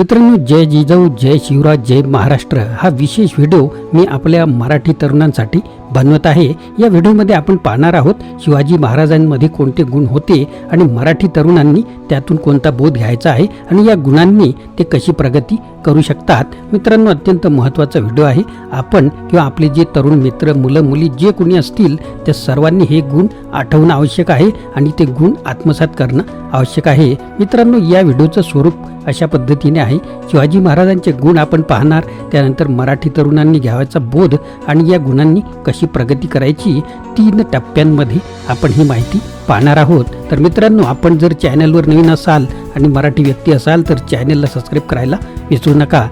मित्रांनो जय जिजाऊ जय शिवराज जय महाराष्ट्र. हा विशेष व्हिडिओ मी आपल्या मराठी तरुणांसाठी बनवत आहे. या व्हिडिओमध्ये आपण पाहणार आहोत शिवाजी महाराजांमध्ये कोणते गुण होते आणि मराठी तरुणांनी त्यातून कोणता बोध घ्यायचा आहे आणि या गुणांनी ते कशी प्रगती करू शकतात. मित्रांनो अत्यंत महत्त्वाचा व्हिडिओ आहे. आपण किंवा आपले जे तरुण मित्र मुलं मुली जे कोणी असतील त्या सर्वांनी हे गुण आठवणं आवश्यक आहे आणि ते गुण आत्मसात करणं आवश्यक आहे. मित्रांनो या व्हिडिओचं स्वरूप अशा पद्धतीने आहे. शिवाजी महाराजांचे गुण आपण पाहणार त्यानंतर मराठी तरुणांनी घ्यावायचा बोध आणि या गुणांनी कशी प्रगती करायची तीन टप्प्यांमध्ये आपण ही माहिती पाहणार आहोत. तर मित्रांनो आपण जर चॅनलवर नवीन असाल आणि मराठी व्यक्ती असाल तर चॅनलला सबस्क्राईब करायला विसरू नका.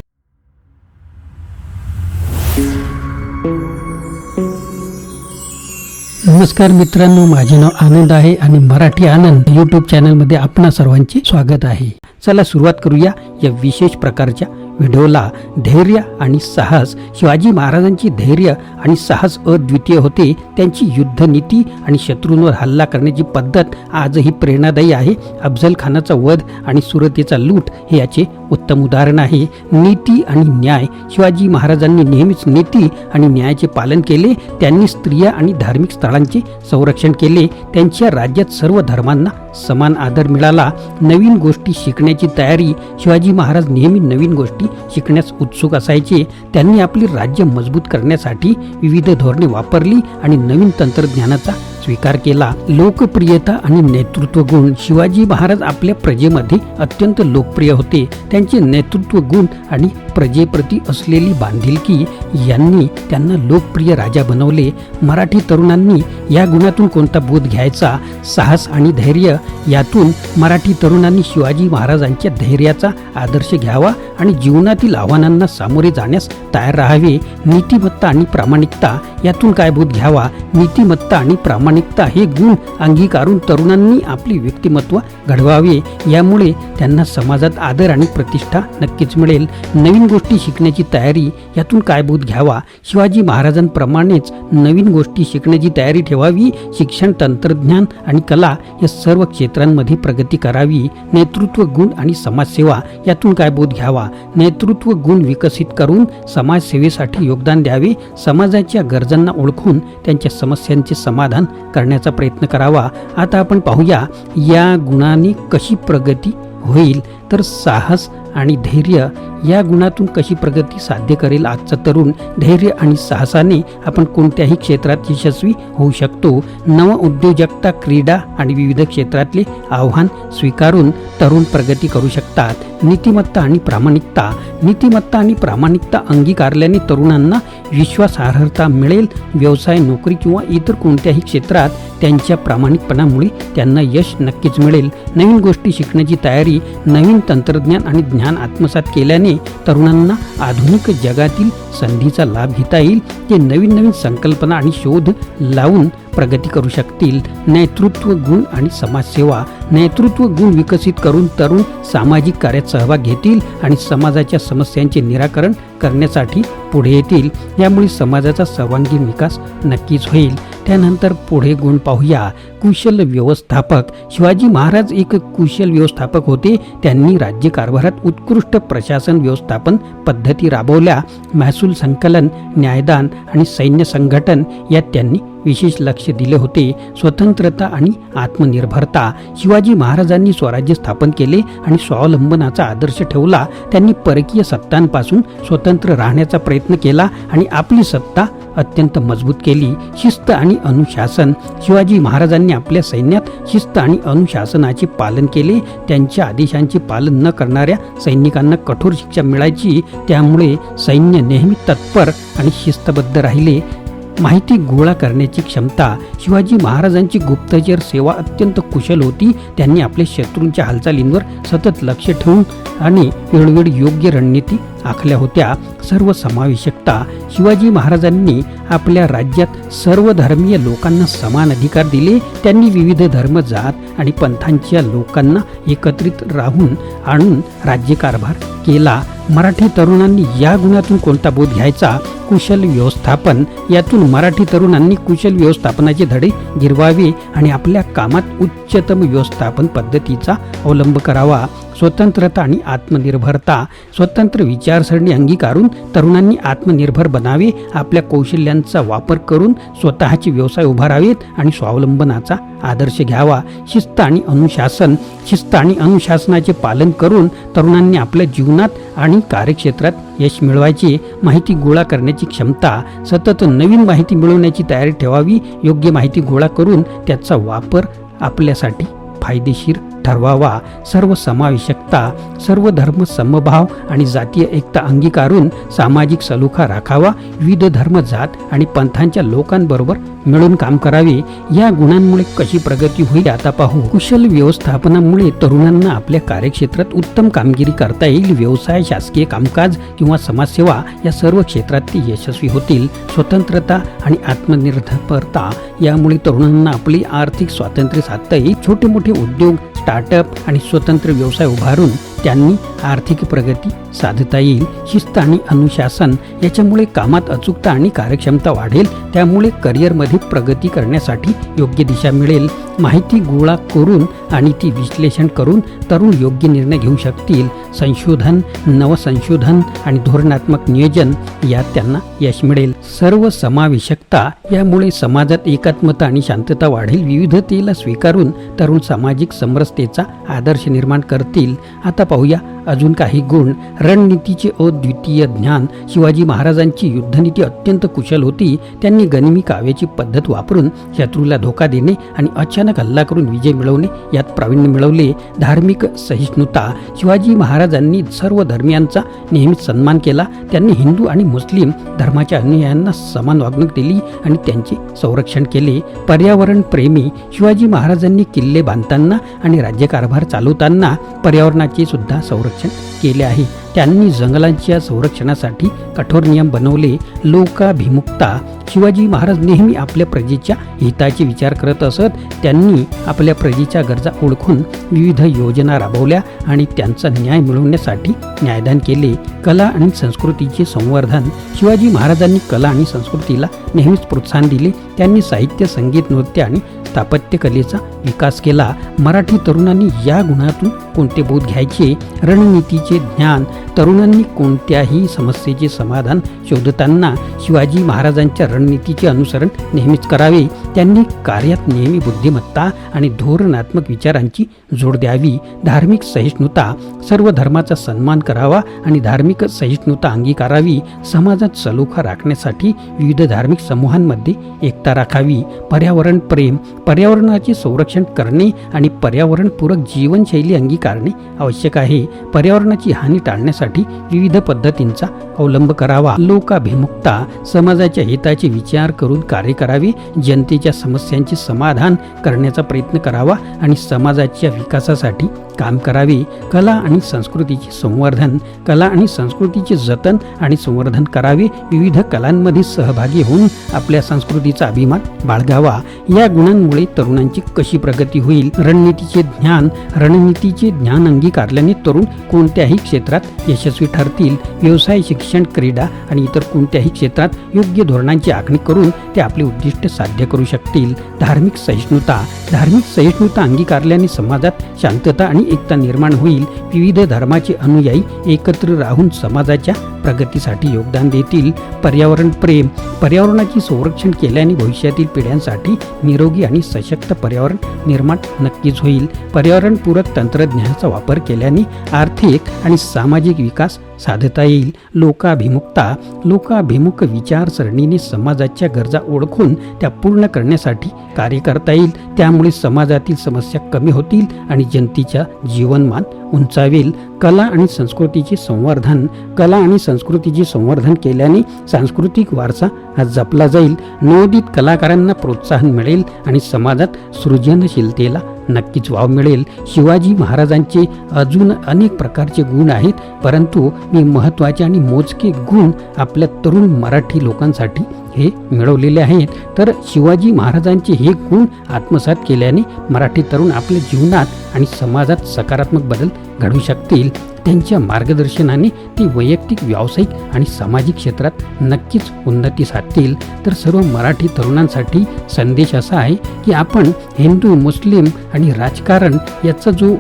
नमस्कार मित्रांनो माझे नाव आनंद आहे आणि मराठी आनंद यूट्यूब चॅनलमध्ये आपणा सर्वांचे स्वागत आहे. चला सुरुवात करूया या विशेष प्रकारच्या विढोला धैर्य आणि साहस. शिवाजी महाराजांची धैर्य आणि साहस अद्वितीय होते. त्यांची युद्धनीती आणि शत्रूंवर हल्ला करण्याची पद्धत आजही प्रेरणादायी आहे. अफजल खानाचा वध आणि सुरतेचा लूट हे याचे उत्तम उदाहरण आहे. नीती आणि न्याय. शिवाजी महाराजांनी नेहमीच नीती आणि न्यायाचे पालन केले. त्यांनी स्त्रिया आणि धार्मिक स्थळांचे संरक्षण केले. त्यांच्या राज्यात सर्व धर्मांना समान आदर मिळाला नवीन गोष्टी शिकण्याची तयारी शिवाजी महाराज नेहमी नवीन गोष्टी शिकण्यास उत्सुक असायचे. त्यांनी आपले राज्य मजबूत करण्यासाठी विविध धोरणे वापरली आणि नवीन तंत्रज्ञानाचा स्वीकार केला. लोकप्रियता आणि नेतृत्व गुण. शिवाजी महाराज आपल्या प्रजेमध्ये अत्यंत लोकप्रिय होते. त्यांचे नेतृत्व गुण आणि प्रजेप्रती असलेली बांधिलकी यांनी त्यांना लोकप्रिय राजा बनवले. मराठी तरुणांनी या गुणातून कोणता बोध घ्यायचा? साहस आणि धैर्य यातून मराठी तरुणांनी शिवाजी महाराजांच्या धैर्याचा आदर्श घ्यावा आणि जीवनातील आव्हानांना सामोरे जाण्यास तयार राहावे. नीतिमत्ता आणि प्रामाणिकता यातून काय बोध घ्यावा? नीतिमत्ता आणि प्रामाणिकता हे गुण अंगीकारून तरुणांनी आपले व्यक्तिमत्व घडवावे. यामुळे त्यांना समाजात आदर आणि प्रतिष्ठा नक्कीच मिळेल. नवीन गोष्टी शिकण्याची तयारी यातून काय बोध घ्यावा? शिवाजी महाराजांप्रमाणेच नवीन गोष्टी शिकण्याची तयारी ठेवावी. शिक्षण तंत्रज्ञान आणि कला या सर्व क्षेत्रांमध्ये प्रगती करावी. नेतृत्व गुण आणि समाजसेवा यातून काय बोध घ्यावा? नेतृत्व गुण विकसित करून समाजसेवेसाठी योगदान द्यावे. समाजाच्या गरजा गरजांना ओळखून त्यांच्या समस्यांचे समाधान करण्याचा प्रयत्न करावा. आता आपण पाहूया या गुणांनी कशी प्रगती होईल? तर साहस आणि धैर्य या गुणातून कशी प्रगती साध्य करेल आजचा तरुण धैर्य आणि साहसाने आपण कोणत्याही क्षेत्रात यशस्वी होऊ शकतो. नव उद्योजकता क्रीडा आणि विविध क्षेत्रातले आव्हान स्वीकारून तरुण प्रगती करू शकतात. नीतिमत्ता आणि प्रामाणिकता. नीतिमत्ता आणि प्रामाणिकता अंगीकारल्याने तरुणांना विश्वासार्हता मिळेल. व्यवसाय नोकरी किंवा इतर कोणत्याही क्षेत्रात त्यांच्या प्रामाणिकपणामुळे त्यांना यश नक्कीच मिळेल. नवीन गोष्टी शिकण्याची तयारी नवीन तंत्रज्ञान आणि ज्ञान आत्मसात केल्याने तरुणांना आधुनिक जगातील संधीचा लाभ घेता येईल ते नवीन नवीन संकल्पना आणि शोध लावून प्रगती करू शकतील. नेतृत्व गुण आणि समाजसेवा. नेतृत्व गुण विकसित करून तरुण सामाजिक कार्यात सहभाग घेतील आणि समाजाच्या समस्यांचे निराकरण करण्यासाठी पुढे येतील. यामुळे समाजाचा सर्वांगीण विकास नक्कीच होईल. त्यानंतर पुढे गुण पाहूया. कुशल व्यवस्थापक. शिवाजी महाराज एक कुशल व्यवस्थापक होते. त्यांनी राज्यकारभारात उत्कृष्ट प्रशासन व्यवस्थापन पद्धती राबवल्या. महसूल संकलन न्यायदान आणि सैन्य संघटन यात त्यांनी विशेष लक्ष दिले होते स्वतंत्रता आणि आत्मनिर्भरता. शिवाजी महाराजांनी स्वराज्य स्थापन केले आणि स्वावलंबनाचा आदर्श ठेवला. त्यांनी परकीय सत्तांपासून स्वतंत्र राहण्याचा प्रयत्न केला आणि आपली सत्ता अत्यंत मजबूत केली. शिस्त आणि अनुशासन. शिवाजी महाराजांनी आपल्या सैन्यात शिस्त आणि अनुशासनाचे पालन केले. त्यांच्या आदेशांचे पालन न करणाऱ्या सैनिकांना कठोर शिक्षा मिळायची. त्यामुळे सैन्य नेहमी तत्पर आणि शिस्तबद्ध राहिले. माहिती गोळा करण्याची क्षमता शिवाजी महाराजांची गुप्तचर सेवा अत्यंत कुशल होती. त्यांनी आपल्या शत्रूंच्या हालचालींवर सतत लक्ष ठेवून आणि वेळोवेळी योग्य रणनीती आखल्या होत्या सर्व समावेशकता शिवाजी महाराजांनी आपल्या राज्यात सर्व धर्मीय लोकांना समान अधिकार दिले. त्यांनी विविध धर्म जात आणि पंथांच्या लोकांना एकत्रित राहून आणून राज्यकारभार केला. मराठी तरुणांनी या गुणातून कोणता बोध घ्यायचा? कुशल व्यवस्थापन. यातून मराठी तरुणांनी कुशल व्यवस्थापनाचे धडे गिरवावे आणि आपल्या कामात उच्चतम व्यवस्थापन पद्धतीचा अवलंब करावा. स्वतंत्रता आणि आत्मनिर्भरता. स्वतंत्र विचार विचारसरणी अंगीकारून तरुणांनी आत्मनिर्भर बनावे आपल्या कौशल्यांचा वापर करून स्वतःचे व्यवसाय उभारावेत आणि स्वावलंबनाचा आदर्श घ्यावा. शिस्त आणि अनुशासन शिस्त आणि अनुशासनाचे पालन करून तरुणांनी आपल्या जीवनात आणि कार्यक्षेत्रात यश मिळवायचे. माहिती गोळा करण्याची क्षमता सतत नवीन माहिती मिळवण्याची तयारी ठेवावी. योग्य माहिती गोळा करून त्याचा वापर आपल्यासाठी फायदेशीर ठरवावा. सर्व समावेशकता सर्व धर्म समभाव आणि जातीय एकता अंगीकारून सामाजिक सलोखा राखावा. विविध धर्म जात आणि पंथांच्या लोकांबरोबर मिळून काम करावे. या गुणांमुळे कशी प्रगती होईल आता पाहू. कुशल व्यवस्थापनामुळे तरुणांना आपल्या कार्यक्षेत्रात उत्तम कामगिरी करता येईल. व्यवसाय शासकीय कामकाज किंवा समाजसेवा या सर्व क्षेत्रात ते यशस्वी होतील. स्वतंत्रता आणि आत्मनिर्भरता यामुळे तरुणांना आपली आर्थिक स्वातंत्र्य साधता येईल. छोटे मोठे उद्योग स्टार्टअप आणि स्वतंत्र व्यवसाय उभारून त्यांनी आर्थिक प्रगती साधता येईल. शिस्त आणि अनुशासन याच्यामुळे कामात अचूकता आणि कार्यक्षमता वाढेल. त्यामुळे करिअरमध्ये प्रगती करण्यासाठी योग्य दिशा मिळेल. माहिती गोळा करून आणि ती विश्लेषण करून तरुण योग्य निर्णय घेऊ शकतील. संशोधन नवसंशोधन आणि धोरणात्मक नियोजन यात त्यांना यश मिळेल. सर्व समावेशकता यामुळे समाजात एकात्मता आणि शांतता वाढेल. विविधतेला स्वीकारून तरुण सामाजिक समरसतेचा आदर्श निर्माण करतील. आता पाहूया. अजून काही गुण. रणनीतीचे अद्वितीय ज्ञान. शिवाजी महाराजांची युद्धनीती अत्यंत कुशल होती. त्यांनी गनिमी काव्याची पद्धत वापरून शत्रूला धोका देणे आणि अचानक हल्ला करून विजय मिळवणे यात प्रावीण्य मिळवले. धार्मिक सहिष्णुता. शिवाजी महाराजांनी सर्व धर्मियांचा नेहमीच सन्मान केला. त्यांनी हिंदू आणि मुस्लिम धर्माच्या अनुयायांना समान वागणूक दिली आणि त्यांचे संरक्षण केले. पर्यावरण प्रेमी. शिवाजी महाराजांनी किल्ले बांधताना आणि राज्यकारभार चालवताना पर्यावरणाचे सुद्धा संरक्षण केले आहे. त्यांनी जंगलांच्या संरक्षणासाठी कठोर नियम बनवले. लोकाभिमुखता. शिवाजी महाराज नेहमी आपल्या प्रजेच्या हिताचे विचार करत असत. त्यांनी आपल्या प्रजेच्या गरजा ओळखून विविध योजना राबवल्या आणि त्यांचा न्याय मिळवण्यासाठी न्यायदान केले. कला आणि संस्कृतीचे संवर्धन. शिवाजी महाराजांनी कला आणि संस्कृतीला नेहमीच प्रोत्साहन दिले. त्यांनी साहित्य संगीत नृत्य आणि स्थापत्यकलेचा विकास केला. मराठी तरुणांनी या गुणातून कोणते बोध घ्यायचे? रणनीतीचे ज्ञान तरुणांनी कोणत्याही समस्येचे समाधान शोधताना शिवाजी महाराजांच्या रणनीतीचे अनुसरण नेहमीच करावे. त्यांनी कार्यात नेहमी बुद्धिमत्ता आणि धोरणात्मक विचारांची जोड द्यावी. धार्मिक सहिष्णुता सर्व धर्माचा सन्मान करावा आणि धार्मिक सहिष्णुता अंगीकारावी. समाजात सलोखा राखण्यासाठी विविध धार्मिक समूहांमध्ये एकता राखावी. पर्यावरण प्रेम पर्यावरणाचे संरक्षण करणे आणि पर्यावरणपूरक जीवनशैली अंगीकारणे आवश्यक आहे. पर्यावरणाची हानी टाळण्यासाठी विविध पद्धतींचा अवलंब करावा. लोकाभिमुखता समाजाच्या हिताचे विचार करून कार्य करावे जनतेच्या समस्यांचे समाधान करण्याचा प्रयत्न करावा आणि समाजाच्या विकासासाठी काम करावे. कला आणि संस्कृतीचे संवर्धन कला आणि संस्कृतीचे जतन आणि संवर्धन करावे. विविध कलांमध्ये सहभागी होऊन आपल्या संस्कृतीचा अभिमान बाळगावा. या गुणांमुळे तरुणांची कशी प्रगती होईल? रणनीतीचे ज्ञान रणनीतीचे ज्ञान अंगीकारल्याने तरुण कोणत्याही क्षेत्रात यशस्वी ठरतील. व्यवसाय शिक्षण शिक्षण क्रीडा आणि इतर कोणत्याही क्षेत्रात योग्य धोरणांची आखणी करून ते आपले उद्दिष्ट साध्य करू शकतील. धार्मिक सहिष्णुता. धार्मिक सहिष्णुता अंगीकारल्याने समाजात शांतता आणि एकता निर्माण होईल. विविध धर्माचे अनुयायी एकत्र राहून समाजाच्या प्रगतीसाठी योगदान देतील. पर्यावरण प्रेम पर्यावरणाची संरक्षण केल्याने भविष्यातील पिढ्यांसाठी निरोगी आणि सशक्त पर्यावरण निर्माण नक्कीच होईल. पर्यावरणपूरक तंत्रज्ञानाचा वापर केल्याने आर्थिक आणि सामाजिक विकास साधता येईल. लोकाभिमुखता लोकाभिमुख विचारसरणीने समाजाच्या गरजा ओळखून त्या पूर्ण करण्यासाठी कार्य करता येईल. त्यामुळे समाजातील समस्या कमी होतील आणि जनतेच्या जीवनमान उंचावेल. कला आणि संस्कृतीचे संवर्धन कला आणि संस्कृतीचे संवर्धन केल्याने सांस्कृतिक वारसा हा जपला जाईल. नवोदित कलाकारांना प्रोत्साहन मिळेल आणि समाजात सृजनशीलतेला नक्कीच वाव मिळेल. शिवाजी महाराजांचे अजून अनेक प्रकारचे गुण आहेत परंतु मी महत्त्वाचे आणि मोजके गुण आपल्या तरुण मराठी लोकांसाठी हे मिळवलेले आहेत. तर शिवाजी महाराजांचे हे गुण आत्मसात केल्याने मराठी तरुण आपल्या जीवनात आणि समाजात सकारात्मक बदल घडू शकतील. त्यांच्या मार्गदर्शनाने ती वैयक्तिक व्यावसायिक आणि सामाजिक क्षेत्रात नक्कीच उन्नती साधतील. तर सर्व मराठी तरुणांसाठी संदेश असा आहे की आपण हिंदू मुस्लिम आणि राजकारण याचा जो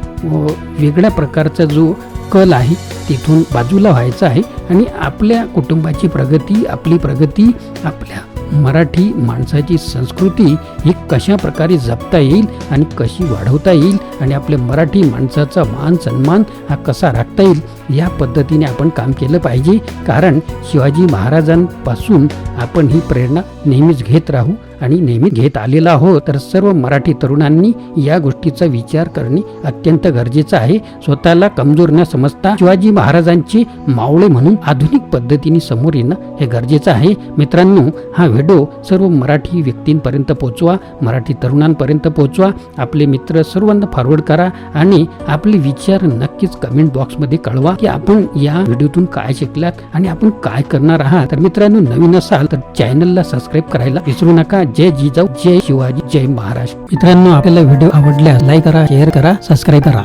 वेगळ्या प्रकारचा जो कल आहे तिथून बाजूला व्हायचं आहे आणि आपल्या कुटुंबाची प्रगती आपली प्रगती आपल्या मराठी माणसाची संस्कृती ही कशा प्रकारे जपता येईल आणि कशी वाढवता येईल आणि आपल्या मराठी माणसाचा मान सन्मान हा कसा राखता येईल या पद्धतीने आपण काम केलं पाहिजे. कारण शिवाजी महाराजांपासून आपण ही प्रेरणा नेहमीच घेत राहू. आणि नेहमी घेत आलेला आहोत तर सर्व मराठी तरुणांनी या गोष्टीचा विचार करणे अत्यंत गरजेचं आहे. स्वतःला कमजोर न समजता शिवाजी महाराजांचे मावळे म्हणून आधुनिक पद्धतीने समोर येणं हे गरजेचं आहे. मित्रांनो हा व्हिडिओ सर्व मराठी व्यक्तींपर्यंत पोहोचवा मराठी तरुणांपर्यंत पोहोचवा आपले मित्र सर्वांना फॉरवर्ड करा आणि आपले विचार नक्कीच कमेंट बॉक्समध्ये कळवा की आपण या व्हिडिओतून काय शिकलात आणि आपण काय करणार आहात. तर मित्रांनो नवीन असाल तर चॅनलला सबस्क्राईब करायला विसरू नका. जय जिजाऊ जय शिवाजी जय महाराष्ट्र मित्रांनो आपल्याला व्हिडिओ आवडल्यास लाईक करा शेअर करा सबस्क्राईब करा.